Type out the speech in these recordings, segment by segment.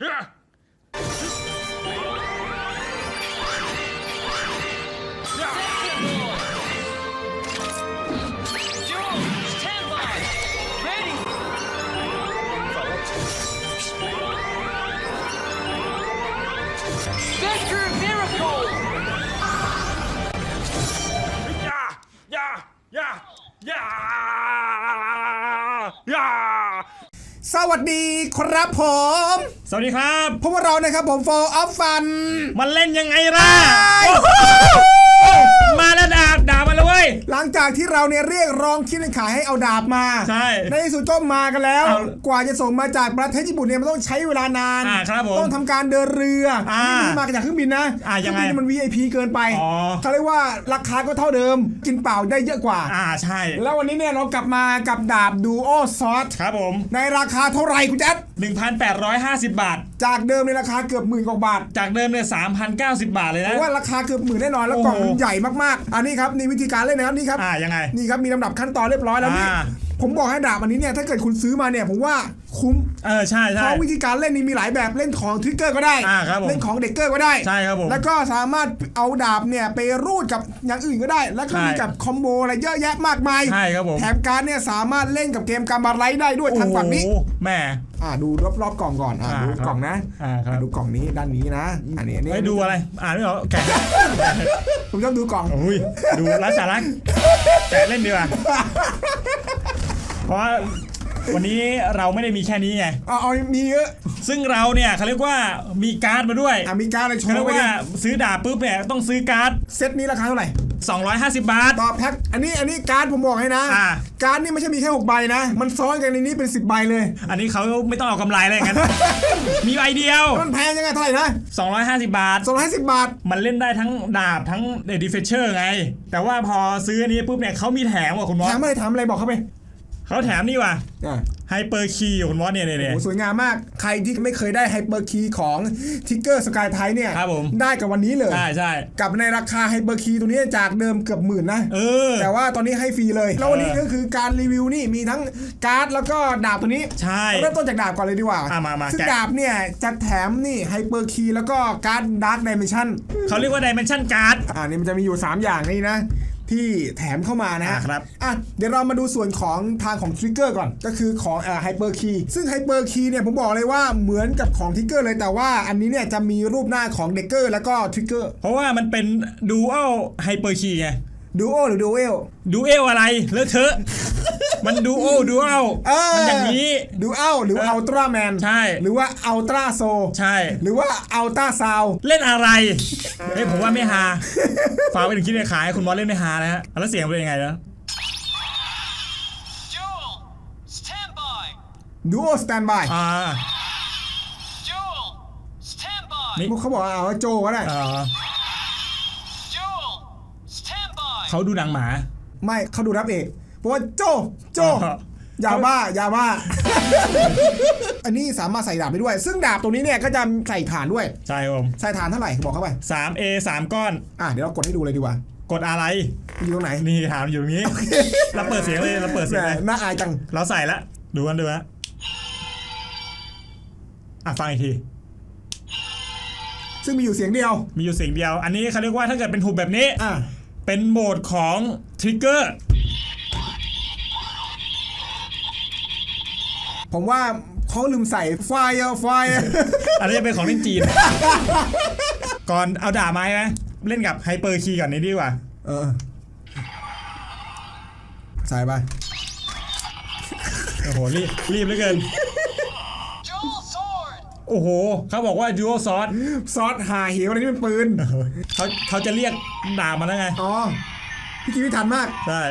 是。 วัสดีครับผม สวัสดีครับพวกเรานะครับผม for of fun มันเล่นยังไงล่ะไปโอ้โหมาแล้วดา หลังจากที่เราเนี่ยเรียกร้องคิดขายให้เอาดาบมาใช่ ในที่สุดก็มากันแล้ว เอากว่าจะส่งมาจากประเทศญี่ปุ่นเนี่ยมันต้องใช้เวลานาน อ่าครับผมต้องทำการเดินเรืออานี่ไม่ได้มากันจากเครื่องบินนะอ่ายังไงเครื่องบินมัน VIP เกินไปอ๋อ เขาเรียกว่าราคาก็เท่าเดิม กินเปล่าได้เยอะกว่า อ่าใช่ แล้ววันนี้เนี่ยเรากลับมากับดาบดูโอซอสครับผม ในราคาเท่าไหร่คุณแจ๊ด 1,850 บาท จากเดิมในราคาเกือบหมื่นกว่าบาทจากเดิมเนี่ย3,090 บาทเลยเพนะ ราะว่าราคาเกือบหมื่นแน่นอนแล้วโอ้กโหล่องมันใหญ่มากๆ อันนี้ครับนี่วิธีการเล่นนะครับนี่ครับอ่ายังไง นี่ครับมีลำดับขั้นตอนเรียบร้อยแล้วนี่อ่า ผมบอกให้ดาบอันนี้เนี่ยถ้าเกิดคุณซื้อมาเนี่ยผมว่าคุ้มเออใช่เพใช่ ราะวิธีการเล่นนี่มีหลายแบบเล่นของทริกเกอร์ก็ได้ อ่าครับผม เล่นของเด็กเกอร์ก็ได้ ใช่ครับผม แล้วก็สามารถเอาดาบเนี่ยไปรูดกับอย่างอื่นก็ได้ แล้วก็ใช่ มีกับคอมโบอะไรเยอะแยะมากมาย ใช่ครับผมแถมการดเนี่ยสามารถเล่นกับเกมการบาร์ไลท์ได้ด้วยทางฝั่งนี้ โอ้โหแม่ อ่าดูรอบๆกล่องก่อนอ่าอ่าดูครับกล่องนะอ่าครับ ดูกล่องนี้ด้านนี้นะ อันนี้อันนี้ไอ้ยดูอะไร อ่านไม่ออกแกะผมต้องดูกล่องโอ้ยดูรัสาระแกะเล่นดีกว่าเพ ราะว่าวันนี้เราไม่ได้มีแค่นี้ไง เอาเอามีเยอะซึ่งเราเนี่ยเขาเรียกว่ามีการ์ดมาด้วยอะมีการดอะไรโชเขาเรีว์ยกไว้ว่าเนี่ยซื้อดาบปุ๊บเนี่ยต้องซื้อการ์ด เซตนี้ราคาเท่าไหร่ 250 บาท ต่อแพ็คอันนี้อันนี้การ์ดผมบอกให้นะ อ่า การ์ดนี่ไม่ใช่มีแค่ 6 ใบนะ มันซ้อนกันในนี้เป็น 10 ใบเลยอันนี้เขาไม่ต้องเอากำไรอะไรอย่างนั้น มีใบเดียวมันแพงยังไงเท่าไหร่นะ250 บาท 250 บาท มันเล่นได้ทั้งดาบทั้งเดดิเฟเชอร์ไง แต่ว่าพอซื้ออันนี้ปุ๊บเนี่ยเขามีแถมว่ะคุณมอสถามอะไรถามอะไรบอกเขาไป เขาแถมนี่ว่ะอ่าไฮเปอร์คีย์คุณมอสเนี่ยเนี่ยเนี่ยโอ้สวยงามมากใครที่ไม่เคยได้ไฮเปอร์คีย์ของทิกเกอร์สกายไทเนี่ยครับผม ได้กับวันนี้เลย ใช่ใช่กับในราคาไฮเปอร์คีย์ตัวนี้จากเดิมเกือบหมื่นนะ เออ แต่ว่าตอนนี้ให้ฟรีเลย แล้ววันนี้เออก็คือการรีวิวนี่มีทั้งการ์ดแล้วก็ดาบตัวนี้ใช่เริ่มต้นจากดาบก่อนเลยดีกว่าอะมามาซึ่งแกะ ดาบเนี่ยจะแถมนี่ไฮเปอร์คีย์แล้วก็การ์ดดาร์ d ไดเมนชั่นเขาเรียกว่าดิเมนชันการ์ด อ่านี่มันจะมีอยู่ 3 อย่างนี่นะ ที่แถมเข้ามานะฮะอ่าครับอะเดี๋ยวเรามาดูส่วนของทางของทริกเกอร์ก่อนก็คือของอ่าไฮเปอร์คีย์ซึ่งไฮเปอร์คีย์เนี่ยผมบอกเลยว่าเหมือนกับของทริกเกอร์เลยแต่ว่าอันนี้เนี่ยจะมีรูปหน้าของเด็กเกอร์แล้วก็ทริกเกอร์เพราะว่ามันเป็นดูอัลไฮเปอร์คีย์ไง ดูโอหรือดูเอลดูเอลอะไรเลอะเทอะ มันดูโอดูอัลเออมันอย่างนี้ ดูอัลหรือเอออัลตร้าแมนใช่ หรือว่าอัลตร้าโซ ใช่ หรือว่าอัลตร้าซาว เล่นอะไร เฮ้ยผมว่าไม่ฮาฝากไปถึงคิดในขาย คุณมอสเล่นไม่ฮานะฮะ แล้วเสียงเป็นยังไงนะ Jewel, stand by. ดูโอสแตนบายอ่า Jewel, stand by. นี่เขาบอกว่าเอาโจก็ได้ เขาดูหนังหมา ไม่เขาดูรับเอกเพราะว่าโจโจอ๋ออย่าบ้าอย่าบ้า อันนี้สามารถใส่ดาบได้ด้วย ซึ่งดาบตรงนี้เนี่ยก็จะใส่ฐานด้วย ใช่ครับผมใส่ฐานเท่าไหร่บอกเข้าไป 3 A 3 ก้อน อะเดี๋ยวเรากดให้ดูเลยดีกว่ากดอะไร อยู่ตรงไหน นี่ถามอยู่ตรงนี้ เราเปิดเสียงเลยเราเปิดแหเสียงมเลยน่าอายจัง เราใส่ละ ดูกันดูฮะอะฟังอีกที ซึ่งมีอยู่เสียงเดียว มีอยู่เสียงเดียว อันนี้เขาเรียกว่าถ้าเกิดเป็นหุบแบบนี้อะ เป็นโหมดของทริกเกอร์ผมว่าเขาลืมใส่ไฟอะไฟอะอันนี้จะเป็นของเล่นจีน ก่อนเอาด่าไม้ไหมเล่นกับไฮเปอร์คีย์ก่อนนี้ดีกว่า เออใส่ไป โอ้โห รีบ รีบเหลือเกิน Jewel sword. โอ้โห เขาบอกว่า dual sword ซอสหาเหวอะไรนี่เป็นปืน เขาเขาจะเรียกด่ามาแล้วไง อ๋อ พี่จีวิทันมาก ใช่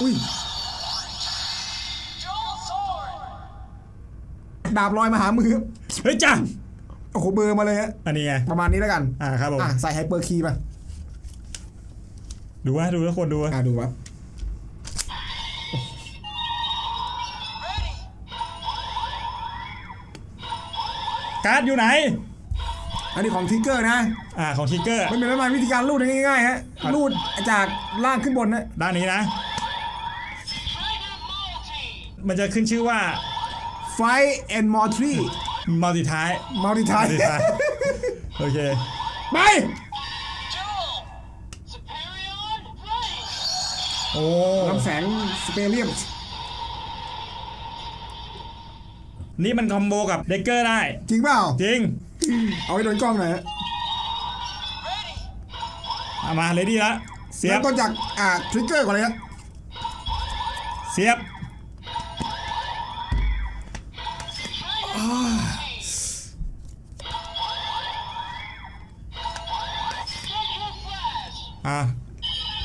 อุ้ย Jewel sword. ดาบลอยมาหามือ เฮ้ยจ้าโอ้โหเบอร์มาเลยฮะ อันนี้ไง ประมาณนี้แล้วกัน อ่าครับผม อะ ใส่ไฮเปอร์คีย์ไปดูว่าดูแล้วคนดูว่าอะดูวะ การ์ดอยู่ไหน อันนี้ของทิกเกอร์นะ อ่าของทิกเกอร์ มันเป็นประมาณวิธีการรูดง่ายๆฮะรูดจากล่างขึ้นบนนะด้านนี้นะ Dragon Loyalty. มันจะขึ้นชื่อว่า Fight and more tree มัลติท้ายมัลติทายมัลติท้ายโอเค ไป Duel. Superior Flame. โอ้ ลำแสงสเปเรียม นี่มันคอมโบกับเด็กเกอร์ได้ จริงเปล่า จริง เอาไว้โดนกล้องหน่อยฮะ Ready. เอามาเลยดีละเสียเริ่บมต้นจากอ่าทริกเกอร์ก่อนเลยฮะเสียบ Ultra Flash. อะ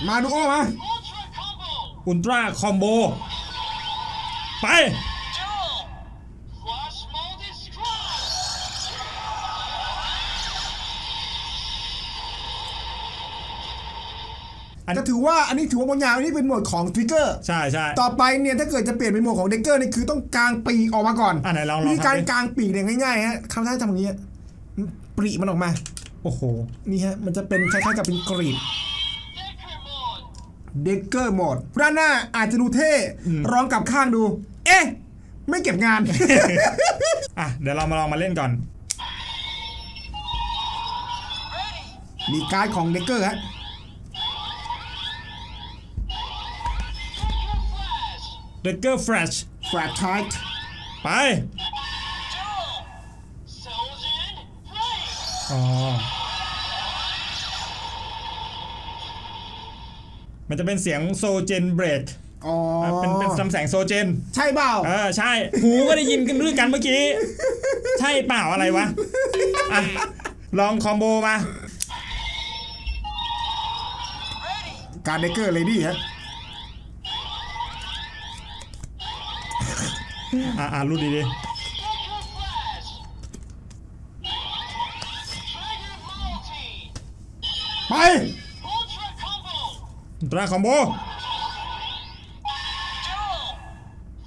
มาดูโอ้มา Ultra Combo. อุลตร้าคอมโบไป อัน จะถือว่าอันนี้ถือว่าบางอย่างอันนี้เป็นโหมดของทริกเกอร์ใช่ใช่ ต่อไปเนี่ยถ้าเกิดจะเปลี่ยนเป็นโหมดของเด็กเกอร์นี่คือต้องกางปีกออกมาก่อนอะไหนลองลองวิธีการทำดิกางปีกเนี่ยง่ายๆฮะคำท่าทำอย่างนี้ฮะปรีมันออกมาโอ้โห นี่ฮะมันจะเป็นคล้ายๆกับเป็นกรีด Decker Mode. เด็กเกอร์โหมดด้านหน้าอาจจะดูเท่ลองกลับข้างดู เอ๊ะ ไม่เก็บงาน อะเดี๋ยวเรามาลองมาเล่นก่อน Ready. มีการ์ดของเด็กเกอร์ฮะ เด็กเกอร์แฟลชแฟลชไทท์ไป Duel. Soldier Flame. อ๋อ มันจะเป็นเสียงโซเจนเบรกอ๋อเป็นเป็นลำแสงโซเจน ใช่เปล่า เออ ใช่ หูก็ได้ยินกันด้วยกันเมื่อกี้ ใช่เปล่าอะไรวะ อะ ลองคอมโบมา Ready. การเด็กเกอร์เลดี้ฮะ อะอะรู้ดีดี Decker Flash. Trigger Multi. ไป Ultra Combo. ตราคอมโบ Duel.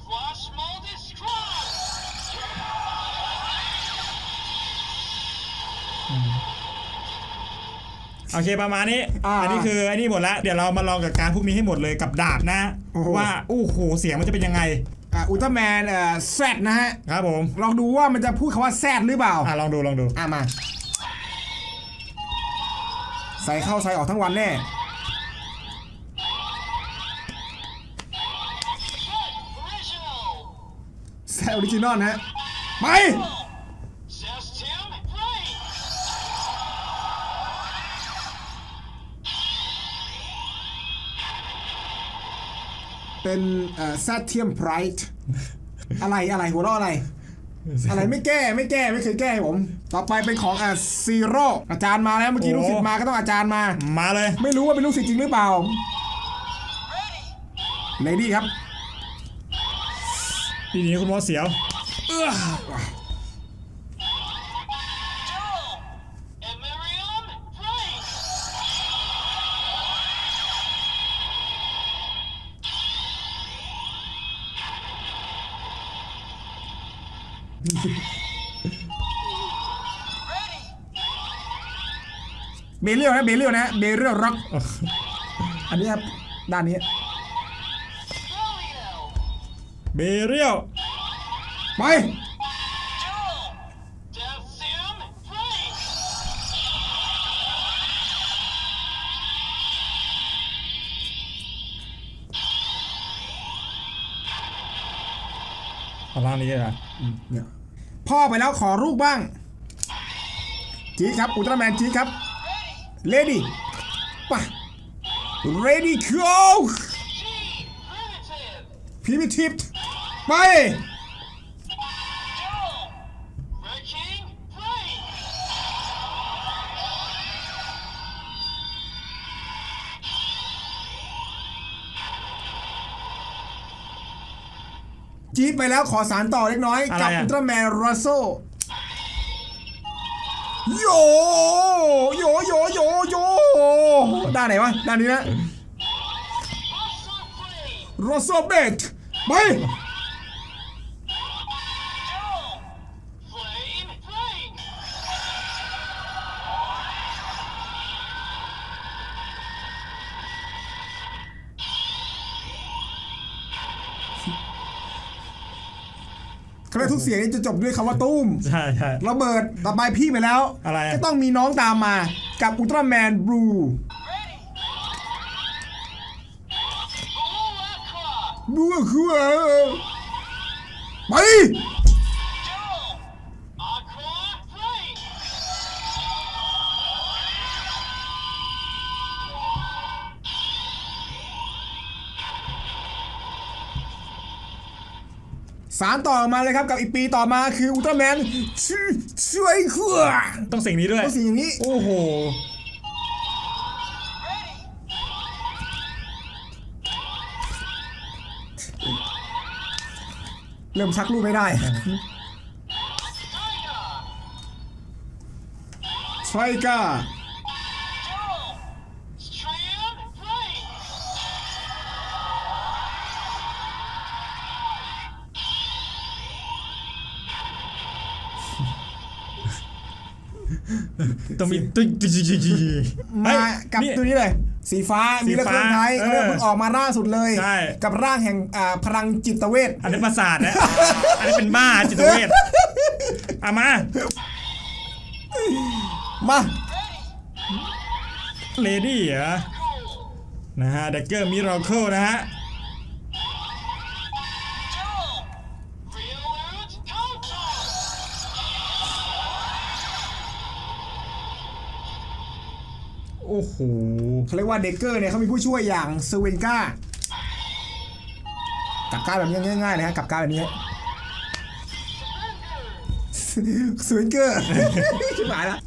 Flash Mode Destroy. โอเคประมาณนี้อ่าอันนี้คืออันนี้หมดแล้ว เดี๋ยวเรามาลองกับการพวกนี้ให้หมดเลยกับดาบนะโอ้โหว่าโอ้โห เสียงมันจะเป็นยังไง อ่าอุลตร้าแมนเอ่อแซดนะฮะ ครับผมลองดูว่ามันจะพูดคำว่าแซดหรือเปล่า อะลองดูลองดู อะมา ใส่เข้าใส่ออกทั้งวันแน่ Original. แซดออริจินอลนะฮะ ไป เป็นแซดเทียมไพรท์อะไรอะไรหัวเราะอะไร อะไรไม่แก้ไม่แก้ไม่เคยแก้ให้ผม ต่อไปเป็นของอะซีโร่อาจารย์มาแล้วเมื่อกี้โอ้ลูกศิษย์มาก็ต้องอาจารย์มา มาเลย ไม่รู้ว่าเป็นลูกศิษย์จริงหรือเปล่า Ready. เลดี้ครับทีนี้คุณมอสเสียว เบเลียวนะเบเลียวนะเบเลียวร็อกอันนี้ครับด้านนี้เบเรียวไป Duel. Decium Flame. เอล่างนี้กันเนี่ยพ่อไปแล้วขอลูกบ้างจีครับอุลตร้าแมนจีครับ เลดี้ไปเรดี้คิ G. Primitive. พิมิทิฟไป Duel. Wrecking Flame. จีดไปแล้วขอสารต่อเล็กน้อยอะไรกับอะ อุลตร้าแมนรัสโซ โยโยโยโยโยด้านไหนวะด้านนี้นะ Muscle Flame. รัสโซเบกไป เขาเรียกทุกเสียงนี่จะจบด้วยคำว่าตุ้มใช่ใช่ ระเบิดต่อไปพี่ไปแล้ว อะไรอะ ก็ต้องมีน้องตามมากับอุลตร้าแมนบลู Blue Aqua. บลูคือไปารต่อมาเลยครับกับอีกปีต่อมาคืออุลตร้าแมนช่วยช่วยขัวต้องสิ่งนี้ด้วยต้องสิ่งอย่างนี้ โอ้โหเริ่มชักลูกไม่ได้ Tiger. ไทก้า ต้องมีตึ๊กตึ๊กตึ๊กตึ๊กตึ๊กมากับเฮ้ยตัวนี้เลย สีฟ้าสีมีเลือดฟ้าเครื่องไทยเออเลือดเพิ่งออกมาล่าสุดเลยใช่กับร่างแห่งอ่าพลังจิตเวทอันนี้ประสาทนะอันนี้เป็นบ้าจิตเวชเอามา มาเลดี้เหรอนะฮะเดกเกอร์มิราเคิลนะฮะ โอ้โหเขาเรียกว่าเดกเกอร์เนี่ยเขามีผู้ช่วยอย่างเซเวนก้ากับการแบบนี้ง่ายๆเลยฮะกับการแบบนี้สเวนเกอร์ชิบหายละ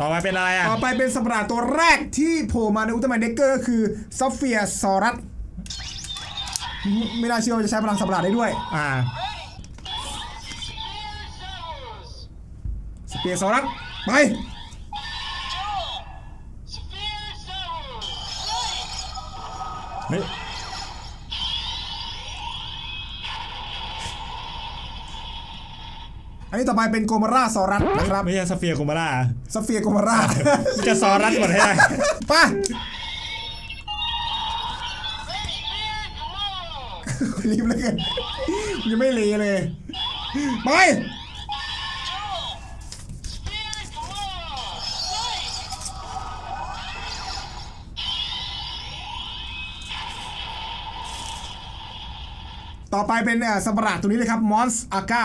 ต่อมาเป็นอะไรอะ ต่อไปเป็นสัตว์ประหลาดตัวแรกที่โผล่มาในอุลตร้าแมนเดกเกอร์ก็คือซอฟเฟียซอรัสไม่น่าเชื่อว่าจะใช้พลังสัตว์ประหลาดได้ด้วย อ่า Spear Arrows. สเปียร์ซอรัสไป อันนี้ต่อไปเป็นโกมาราซอรัสนะครับไม่ใช่สเฟียร์โคมาร่าซอฟเฟียโกมาราจะซอรัสหมดให้ได้ไป Spear Glow. รีบเลยกันยังไม่เลเลย ไป Spear Glow. Flame. ต่อไปเป็นเอ่อสัตว์ประหลาดตัวนี้เลยครับมอนส์อาก้า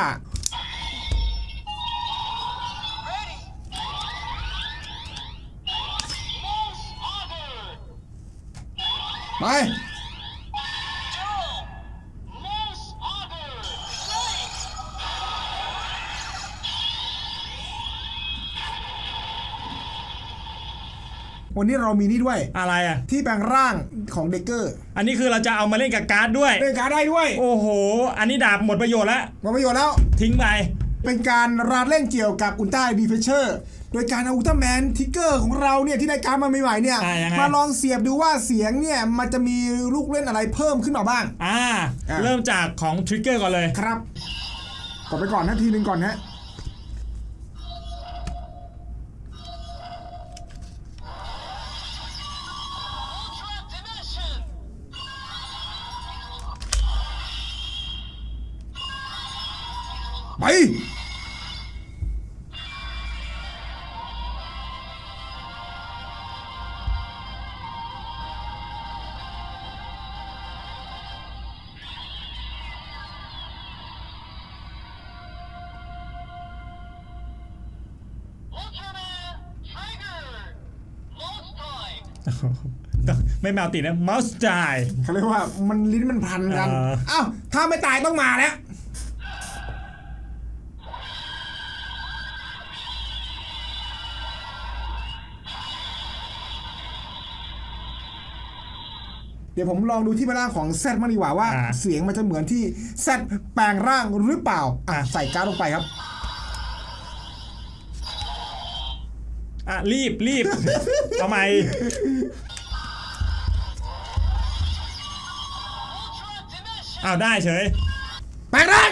ไป Moss Auger. Flame. วันนี้เรามีนี่ด้วย อะไรอะ ที่แปลงร่างของเดกเกอร์อันนี้คือเราจะเอามาเล่นกับการ์ดด้วย เล่นการดได้ด้วยโอ้โห อันนี้ดาบหมดประโยชน์แล้ว หมดประโยชน์แล้ว ทิ้งไป เป็นการราดเล่นเกี่ยวกับอุลตร้าดีเฟเชอร์ โดยการเอาอุลตร้าแมนทิกเกอร์ของเราเนี่ยที่ได้การดมาใหม่ๆเนี่ย อ่ายังไง มาลองเสียบดูว่าเสียงเนี่ยมันจะมีลูกเล่นอะไรเพิ่มขึ้นมาบ้าง อ่า อะ เริ่มจากของทริกเกอร์ก่อนเลย ครับ กดไปก่อนนะทีนึงก่อนฮะ ไม่แมวติดนะม u ส e จ่ายเขาเรียกว่ามันลิ้นมันพันกันอ่าอ้าวถ้าไม่ตายต้องมาแล้วเดี๋ยวผมลองดูที่แปลงร่างของแซดมางดีกว่าว่าอ่า เสียงมันจะเหมือนที่แซดแปลงร่างหรือเปล่า อะใส่การ์ดลงไปครับ อะ รีบรีบ เอาใหม่ อ้าว ได้เฉย ไปลง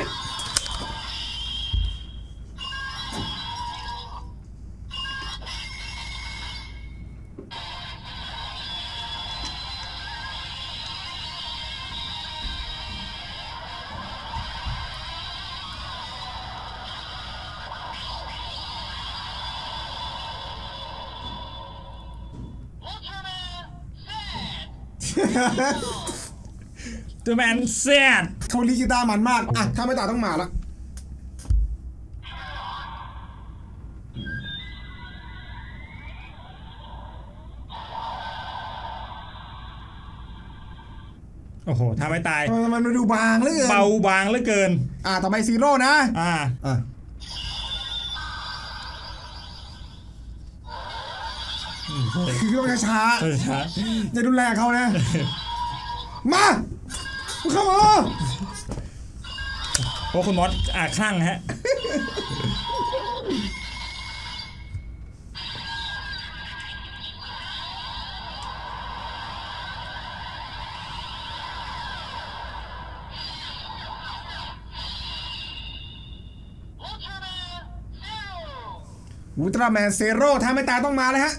ตัวแมนเซียนเขาลีกีตาร์มันมาก อะ ถ้าไม่ตายต้องมาละโอ้โหทำไม่ตายทำไมมันดูบางเหลือเกินเบาบางเหลือเกิน อะต่อไปซีโร่นะ อ่า อะ คือต้องช้าช้าๆอย่าดูแลเขานะ มามึงเข้ามาโอ้คุณมอสอ่าคลั่งฮะ อุลตร้าแมนเซโร่ถ้าไม่ตายต้องมาเลยฮะ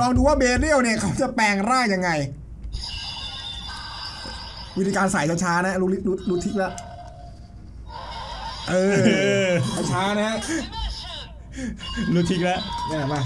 ลองดูว่าเบเรียลเนี่ยเขาจะแปลงร่างยังไง วิธีการใส่ช้าๆนะรู้ลิรู้รู้ทิกแล้วเออช้าๆนะฮะรู้ทิกแล้วเนี่ยมา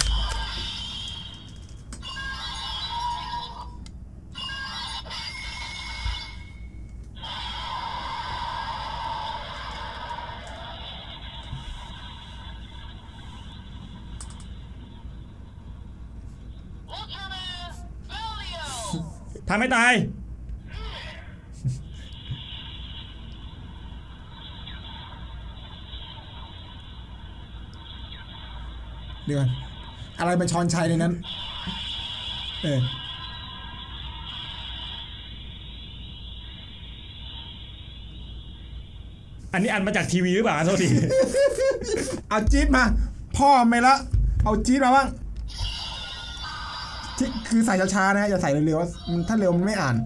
ไม่ตายเดี๋ยวก่อนอะไรเป็นชอนชัยในนั้น เอออันนี้อันมาจากทีวีหรือเปล่าโทษที เอาจี๊ดมา พ่อไม่ละ เอาจี๊ดมาบ้าง ที่คือใส่ช้าๆนะฮะอย่าใส่เร็วๆถ้าเร็วมันไม่อ่าน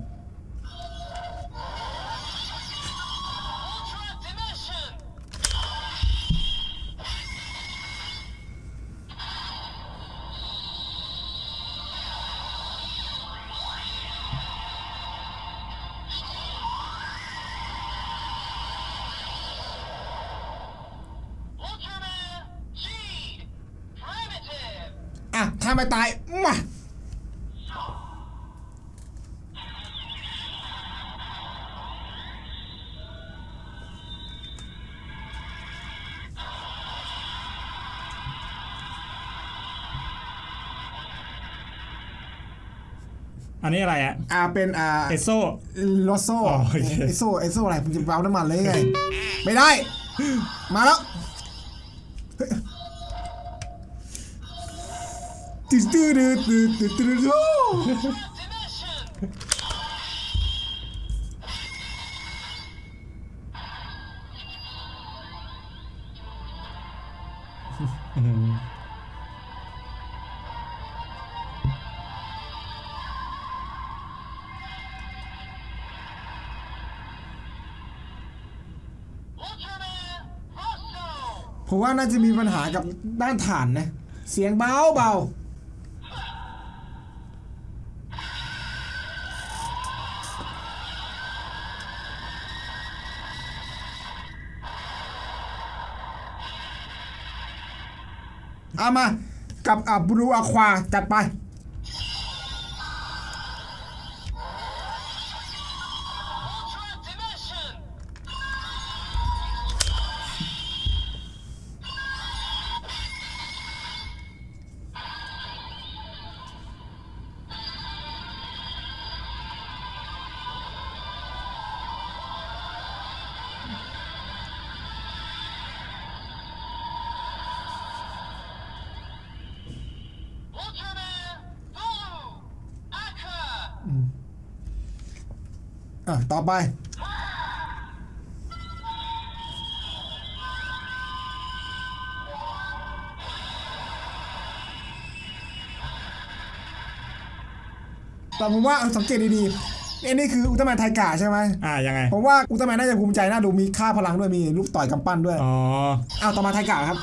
อันนี้อะไรอะอ่าเป็นอ่าเอสโซโลโซอ๋อโอเคไอโซไอโซอะไรมันจะเบาน้ำมันเลยไง ไม่ได้ มาแล้วตื้อตื้อตื้อตื้อตื้อตื้อ ผมว่าน่าจะมีปัญหากับด้านฐานนะ เสียงเบาเบาเอามา กับอับรูอควา จัดไป ไป แต่ผมว่าเอาสังเกตดีๆเอ้นี่คืออุลตร้าแมนไทกาใช่ไหมอ่ายังไง ผมว่าอุลตร้าแมนน่าจะภูมิใจน่าดูมีค่าพลังด้วยมีลูกต่อยกำปั้นด้วยอ๋อ อ้าวต่อมาไทกาครับ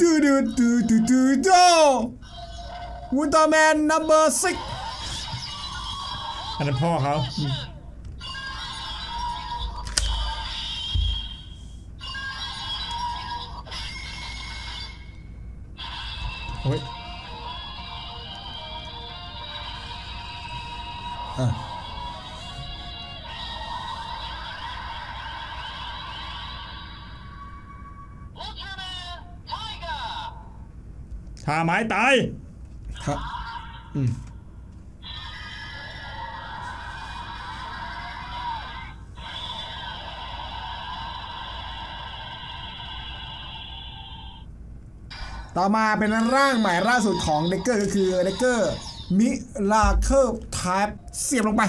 ดูดูดูดูดูดูดู วูลตร้แมนนัมเบอร์ซิกอันนั้นพ่อเขาโอ้ยอะถ้าไม้ตาย ครับ อืมต่อมาเป็นร่างใหม่ล่าสุดของเดกเกอร์ก็คือเดกเกอร์มิลาเคิลไทป์เสียบลงไป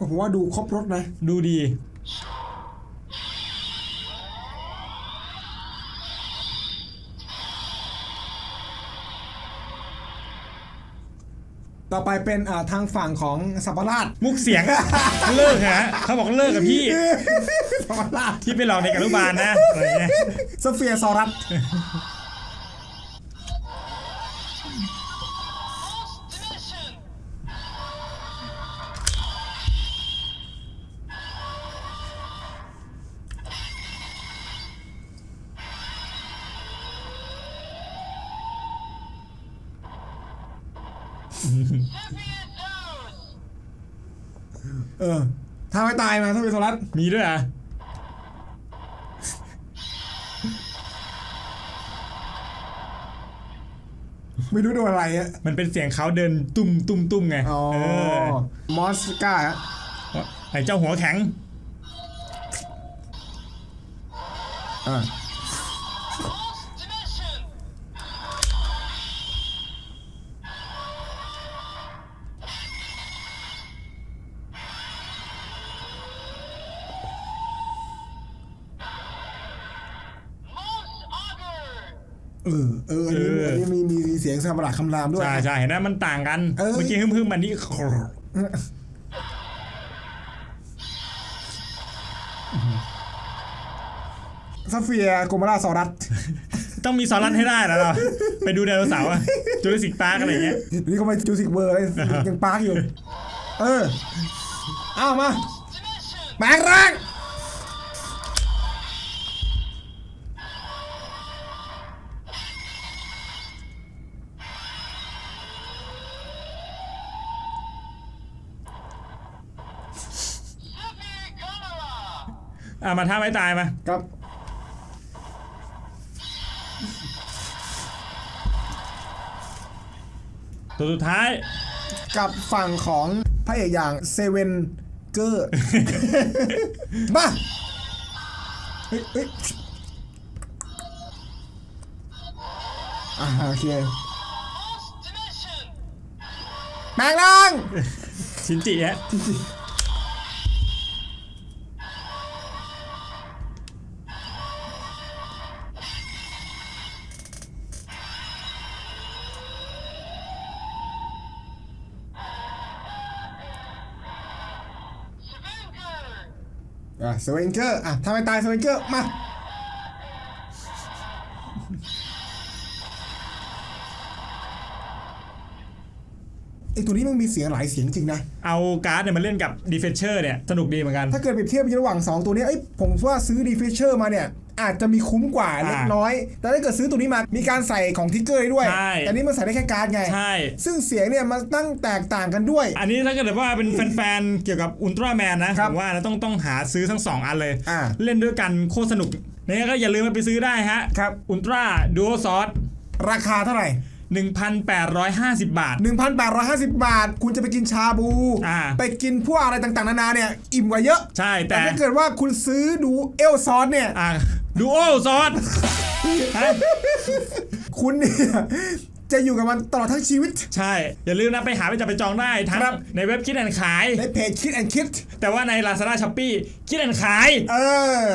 ผมว่าดูครบรถนะ ดูดี ต่อไปเป็นอ่าทางฝั่งของสัปปะราชมุกเสียง เลิกฮะเขาบอกเลิกกับพี่สัปปะราชที่ไปหลอกเด็กอนุบาลนะอะไรเงี้ยสเฟียร์ซอรัส เออทางไม่ตายมาสเฟียร์ซอรัสมีด้วยอะไม่รู้โดนอะไรอะมันเป็นเสียงเขาเดินตุ้มตุ้มตุ้มไงอ๋อเออมอสก้าฮะไอ้เจ้าหัวแข็งอ่า ออเอออันนี้เอออัอันนี้มีมีเสียงสัมปะหลาดคำรามด้วย ใช่ใช่เห็นไหมมันต่างกันเออเมื่อกี้ฮึ่มฮึ่มๆอันนี้สเฟียร์โกมาราซอรัสต้องมีซอรัสให้ได้แล้วเราไปดูไดโนเสาร์อะจูเลสิกปาร์กอะไรเงี้ยนี่ก็ไปจูสิกเวอร์เลยยังปาร์กอยู่ เออเอามา Dimension! แปลงร่าง อะมาท่าไม้ตายมาครับ ตัวสุดท้าย กับฝั่งของพระเอกอย่างเซเว่นเกอร์ มาเฮ้ยเฮ้ยอ่าโอเค Dimension! แปลงร่างชินจิฮะ อะเซเว่นเกอร์อะทำไมตายเซเว่นเกอร์มาไอตัวนี้มันมีเสียงหลายเสียงจริงนะ เอาการ์ดเนี่ยมาเล่นกับดีเฟนเชอร์เนี่ย สนุกดีเหมือนกัน ถ้าเกิดเปรียบเทียบระหว่าง 2 ตัวนี้เอ้ยผมว่าซื้อดีฟิเชอร์มาเนี่ย อาจจะมีคุ้มกว่าเล็กน้อย แต่ถ้าเกิดซื้อตัวนี้มามีการใส่ของทิกเกอร์ได้ด้วย ใช่ แต่นี้มันใส่ได้แค่การ์ดไง ใช่ ซึ่งเสียงเนี่ยมันตั้งแตกต่างกันด้วย อันนี้ถ้าเกิดว่าเป็นแฟนๆ เกี่ยวกับอุลตร้าแมนนะครัผบมว่านะต้องต้องหาซื้อทั้งสองอันเลย อ่าเล่นด้วยกันโคตรสนุกเนี่ยก็อย่าลืมไปซื้อได้ฮะครับ อุลตร้าดูโอซอสราคาเท่าไหร่ 1,850 บาท 1,850 บาท คุณจะไปกินชาบู อ่า ไปกินพวกอะไรต่างๆ นานาเนี่ย อิ่มกว่าเยอะ ใช่แต่แต่ถ้าเกิดว่าคุณซื้อดูเอลซอนเนี่ย อ่าดูโอซอสฮะคุณเนี่ยจะอยู่กับมันตลอดทั้งชีวิต ใช่ อย่าลืมนะไปหาไปจับไปจองได้ทั้งครับ ในเว็บคิดแอนขาย ในเพจคิดแอนคิด แต่ว่าใน Lazada s h o p e e คิดแอนขาย เออ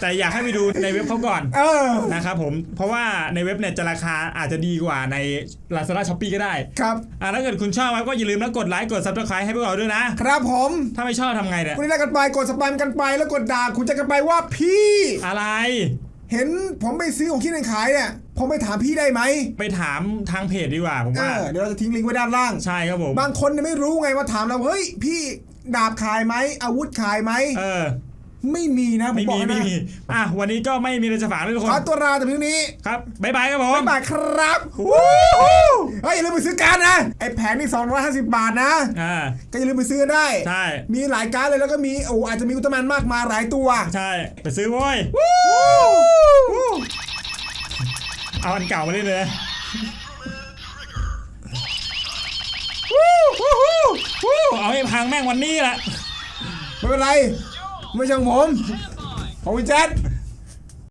แต่อยากให้ไปดูในเว็บเขาก่อนเออ นะครับผมเพราะว่าในเว็บเนี่ยจะราคาอาจจะดีกว่าใน Lazada Shopee ก็ได้ครับ อ่าถ้าเกิดคุณชอบครับก็อย่าลืมนะกดไลค์กด Subscribe ให้พวกเราด้วยนะ ครับผมถ้าไม่ชอบทำไงเนี่ย คุณได้กันไปกดสแปมกันไปแล้วกดด่าคุณจะกันไปว่าพี่ อะไร เห็นผมไปซื้อของที่นันขายเนี่ยผมไปถามพี่ได้ไหมไปถามทางเพจดีกว่าผมเอว่า อเดี๋ยวเราจะทิ้งลิงก์ไว้ด้านล่าง ใช่ครับผม บางคนเนี่ยไม่รู้ไงว่าถามเราเฮ้ยพี่ดาบขายไหมอาวุธขายไหม เออ ไม่มีนะผมไม่บอมีกให้ไม่นะมีอะวันนี้ก็ไม่มีอะไรจะฝากด้วยทุกคขอนตัวลาแต่เพียงนี้ครับบ๊ายบายครับผม บ๊ายบายครับเฮ้ยอย่าลืมไปซื้อการดนะไอ้แผงนี่250 บาทนะ อ่า ก็อย่าลืมไปซื้อกันได้ ใช่ มีหลายการดเลยแล้วก็มีโอ้อาจจะมีอุลตร้าแมนมากมายหลายตัวใช่ไปซื้อโว้ยเอาอันเก่ามาเล่นเลยนะเอาให้พังแม่งวันนี้แหละ ไม่เป็นไร ไม่ใช่ของผมของวิจัด